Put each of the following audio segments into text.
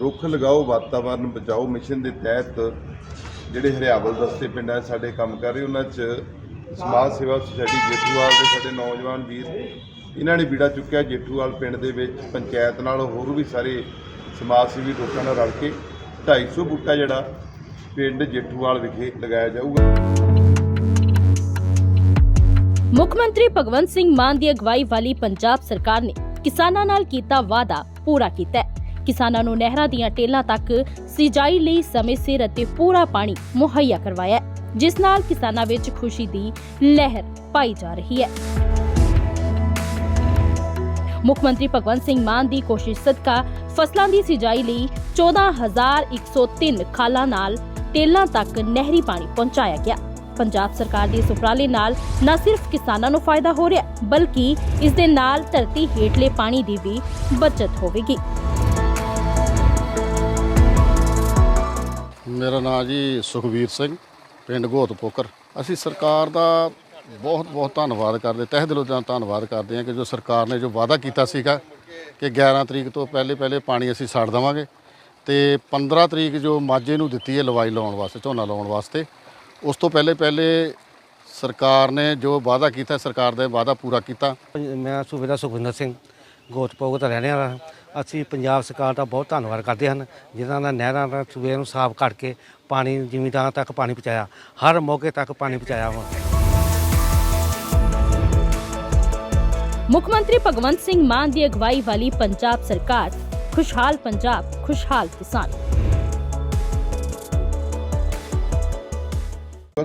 ਰੁੱਖ ਲਗਾਓ, ਵਾਤਾਵਰਨ ਬਚਾਓ ਮਿਸ਼ਨ ਦੇ ਤਹਿਤ ਜਿਹੜੇ ਹਰਿਆਵਲ ਦਸਤੇ ਪਿੰਡਾਂ 'ਚ ਸਾਡੇ ਕੰਮ ਕਰ ਰਹੇ, ਉਹਨਾਂ 'ਚ ਸਮਾਜ ਸੇਵਾ ਸੁਸਾਇਟੀ ਜੇਠੂਵਾਲ ਦੇ ਸਾਡੇ ਨੌਜਵਾਨ ਵੀਰ, ਇਹਨਾਂ ਨੇ ਬੀੜਾ ਚੁੱਕਿਆ ਜੇਠੂਵਾਲ ਪਿੰਡ ਦੇ ਵਿੱਚ, ਪੰਚਾਇਤ ਨਾਲ ਹੋਰ ਵੀ ਸਾਰੇ ਸਮਾਜ ਸੇਵੀ ਲੋਕਾਂ ਨਾਲ ਰਲ ਕੇ 250 ਬੂਟਾ ਜਿਹੜਾ ਪਿੰਡ ਜੇਠੂਵਾਲ ਵਿਖੇ ਲਗਾਇਆ ਜਾਊਗਾ। ਮੁੱਖ ਮੰਤਰੀ ਭਗਵੰਤ ਸਿੰਘ ਮਾਨ ਦੀ ਅਗਵਾਈ ਵਾਲੀ ਪੰਜਾਬ ਸਰਕਾਰ ਨੇ ਕਿਸਾਨਾਂ ਨਾਲ ਕੀਤਾ ਵਾਅਦਾ ਪੂਰਾ ਕੀਤਾ ਹੈ। ਕਿਸਾਨਾਂ ਨੂੰ ਨਹਿਰਾਂ ਦੀਆਂ ਟੇਲਾਂ ਤੱਕ ਸਿੰਜਾਈ ਲਈ ਸਮੇਂ ਸਿਰ ਅਤੇ ਪੂਰਾ ਪਾਣੀ ਮੁਹੱਈਆ ਕਰਵਾਇਆ ਜਿਸ ਨਾਲ ਕਿਸਾਨਾਂ ਵਿੱਚ ਖੁਸ਼ੀ ਦੀ ਲਹਿਰ ਪਾਈ ਜਾ ਰਹੀ ਹੈ। ਮੁੱਖ ਮੰਤਰੀ ਭਗਵੰਤ ਸਿੰਘ ਮਾਨ ਦੀ ਕੋਸ਼ਿਸ਼ ਸਦਕਾ ਫਸਲਾਂ ਦੀ ਸਿੰਜਾਈ ਲਈ 14103 ਖਾਲਾਂ ਨਾਲ ਟੇਲਾਂ ਤੱਕ ਨਹਿਰੀ ਪਾਣੀ ਪਹੁੰਚਾਇਆ ਗਿਆ। ਪੰਜਾਬ ਸਰਕਾਰ ਦੇ ਇਸ ਉਪਰਾਲੇ ਨਾਲ ਨਾ ਸਿਰਫ ਕਿਸਾਨਾਂ ਨੂੰ ਫਾਇਦਾ ਹੋ ਰਿਹਾ, ਬਲਕਿ ਇਸ ਦੇ ਨਾਲ ਧਰਤੀ ਹੇਠਲੇ ਪਾਣੀ ਦੀ ਵੀ ਬਚਤ ਹੋਵੇਗੀ। ਮੇਰਾ ਨਾਮ ਜੀ ਸੁਖਵੀਰ ਸਿੰਘ, ਪਿੰਡ ਗੋਤਪੋਕਰ ਅਸੀਂ ਸਰਕਾਰ ਦਾ ਬਹੁਤ ਬਹੁਤ ਧੰਨਵਾਦ ਕਰਦੇ, ਤਹਿ ਦਿਲੋਂ ਦਾ ਧੰਨਵਾਦ ਕਰਦੇ ਹਾਂ ਕਿ ਜੋ ਸਰਕਾਰ ਨੇ ਜੋ ਵਾਅਦਾ ਕੀਤਾ ਸੀਗਾ ਕਿ 11 ਤਰੀਕ ਤੋਂ ਪਹਿਲੇ ਪਹਿਲੇ ਪਾਣੀ ਅਸੀਂ ਛੱਡ ਦੇਵਾਂਗੇ ਤੇ 15 ਤਰੀਕ ਜੋ ਮਾਝੇ ਨੂੰ ਦਿੱਤੀ ਹੈ ਲਵਾਈ ਲਾਉਣ ਵਾਸਤੇ, ਝੋਨਾ ਲਾਉਣ ਵਾਸਤੇ, ਉਸ ਤੋਂ ਪਹਿਲੇ ਪਹਿਲੇ ਸਰਕਾਰ ਨੇ ਜੋ ਵਾਅਦਾ ਕੀਤਾ, ਸਰਕਾਰ ਦਾ ਵਾਅਦਾ ਪੂਰਾ ਕੀਤਾ। ਮੈਂ ਸੂਬੇਦਾਰ ਸੁਖਵਿੰਦਰ ਸਿੰਘ ਗੋਤਪੋਗ ਦਾ ਰਹਿਣ ਵਾਲਾ ਹਾਂ। ਅਸੀਂ ਪੰਜਾਬ ਸਰਕਾਰ ਦਾ ਬਹੁਤ ਧੰਨਵਾਦ ਕਰਦੇ ਹਨ ਜਿਨ੍ਹਾਂ ਨੇ ਨਹਿਰਾਂ ਦਾ ਸੂਬੇ ਨੂੰ ਸਾਫ਼ ਕਰਕੇ ਪਾਣੀ ਜ਼ਿਮੀਂਦਾਰਾਂ ਤੱਕ ਪਾਣੀ ਪਹੁੰਚਾਇਆ। ਹਰ ਮੌਕੇ ਤੱਕ ਪਾਣੀ ਪਹੁੰਚਾਇਆ ਵਾ। ਮੁੱਖ ਮੰਤਰੀ ਭਗਵੰਤ ਸਿੰਘ ਮਾਨ ਦੀ ਅਗਵਾਈ ਵਾਲੀ ਪੰਜਾਬ ਸਰਕਾਰ ਖੁਸ਼ਹਾਲ ਪੰਜਾਬ ਖੁਸ਼ਹਾਲ ਕਿਸਾਨ।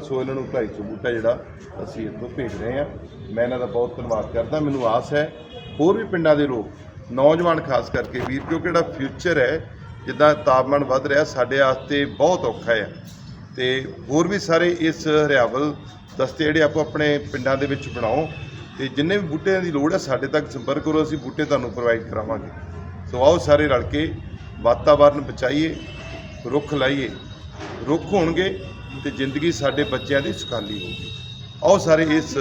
ਸੋ ਇਹਨਾਂ ਨੂੰ 250 ਬੂਟਾ ਜਿਹੜਾ ਅਸੀਂ ਇੱਥੋਂ ਭੇਜ ਰਹੇ ਹਾਂ। ਮੈਂ ਇਹਨਾਂ ਦਾ ਬਹੁਤ ਧੰਨਵਾਦ ਕਰਦਾ। ਮੈਨੂੰ ਆਸ ਹੈ ਹੋਰ ਵੀ ਪਿੰਡਾਂ ਦੇ ਲੋਕ, ਨੌਜਵਾਨ ਖਾਸ ਕਰਕੇ ਵੀਰ, ਕਿਉਂਕਿ ਜਿਹੜਾ ਫਿਊਚਰ ਹੈ, ਜਿੱਦਾਂ ਤਾਪਮਾਨ ਵੱਧ ਰਿਹਾ, ਸਾਡੇ ਵਾਸਤੇ ਬਹੁਤ ਔਖਾ ਹੈ। ਤੇ ਹੋਰ ਵੀ ਸਾਰੇ ਇਸ ਹਰਿਆਵਲ ਦਸਤੇ ਜਿਹੜੇ ਆਪੋ ਆਪਣੇ ਪਿੰਡਾਂ ਦੇ ਵਿੱਚ ਬਣਾਓ, ਤੇ ਜਿੰਨੇ ਵੀ ਬੂਟਿਆਂ ਦੀ ਲੋੜ ਹੈ, ਸਾਡੇ ਤੱਕ ਸੰਪਰਕ ਕਰੋ, ਅਸੀਂ ਬੂਟੇ ਤੁਹਾਨੂੰ ਪ੍ਰੋਵਾਈਡ ਕਰਾਵਾਂਗੇ। ਸੋ ਆਓ ਸਾਰੇ ਰਲ ਕੇ ਵਾਤਾਵਰਨ ਬਚਾਈਏ, ਰੁੱਖ ਲਾਈਏ। ਰੁੱਖ ਹੋਣਗੇ ਤੇ ਜ਼ਿੰਦਗੀ ਸਾਡੇ ਬੱਚਿਆਂ ਦੀ ਸੁਖਾਲੀ ਹੋਊਗੀ। ਆਓ ਸਾਰੇ ਇਸ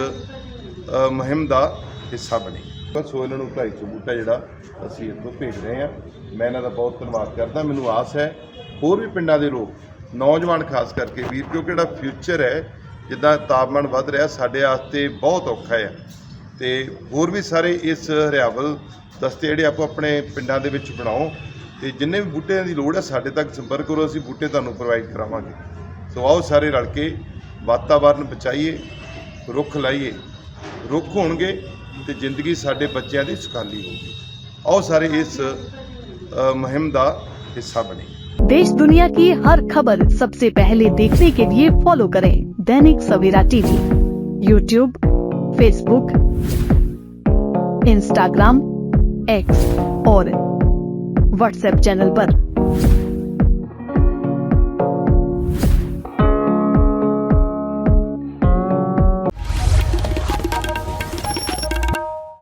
ਮੁਹਿੰਮ ਦਾ ਹਿੱਸਾ ਬਣੇ ਬਸ ਇਹਨਾਂ ਨੂੰ 250 ਬੂਟਾ ਜਿਹੜਾ ਅਸੀਂ ਇੱਥੋਂ ਭੇਜ ਰਹੇ ਹਾਂ। ਮੈਂ ਇਹਨਾਂ ਦਾ ਬਹੁਤ ਧੰਨਵਾਦ ਕਰਦਾ। ਮੈਨੂੰ ਆਸ ਹੈ ਹੋਰ ਵੀ ਪਿੰਡਾਂ ਦੇ ਲੋਕ, ਨੌਜਵਾਨ ਖਾਸ ਕਰਕੇ ਵੀਰ, ਕਿਉਂਕਿ ਜਿਹੜਾ ਫਿਊਚਰ ਹੈ, ਜਿੱਦਾਂ ਤਾਪਮਾਨ ਵੱਧ ਰਿਹਾ, ਸਾਡੇ ਵਾਸਤੇ ਬਹੁਤ ਔਖਾ ਹੈ। ਤੇ ਹੋਰ ਵੀ ਸਾਰੇ ਇਸ ਹਰਿਆਵਲ ਦਸਤੇ ਜਿਹੜੇ ਆਪੋ ਆਪਣੇ ਪਿੰਡਾਂ ਦੇ ਵਿੱਚ ਬਣਾਓ, ਤੇ ਜਿੰਨੇ ਵੀ ਬੂਟਿਆਂ ਦੀ ਲੋੜ ਹੈ, ਸਾਡੇ ਤੱਕ ਸੰਪਰਕ ਕਰੋ, ਅਸੀਂ ਬੂਟੇ ਤੁਹਾਨੂੰ ਪ੍ਰੋਵਾਈਡ ਕਰਾਵਾਂਗੇ। ਸੋ ਆਓ ਸਾਰੇ ਰਲ ਕੇ ਵਾਤਾਵਰਨ ਬਚਾਈਏ, ਰੁੱਖ ਲਾਈਏ। ਰੁੱਖ ਹੋਣਗੇ ਤੇ ਜ਼ਿੰਦਗੀ ਸਾਡੇ ਬੱਚਿਆਂ ਦੀ ਸੁਖਾਲੀ ਹੋਊਗੀ ਆਓ ਸਾਰੇ ਇਸ ਅ, ਮੁਹਿੰਮ ਦਾ ਹਿੱਸਾ ਬਣੇ देश दुनिया की हर खबर सबसे पहले देखने के लिए फॉलो करें Dainik Savera TV YouTube Facebook Instagram X और व्हाट्सएप चैनल पर।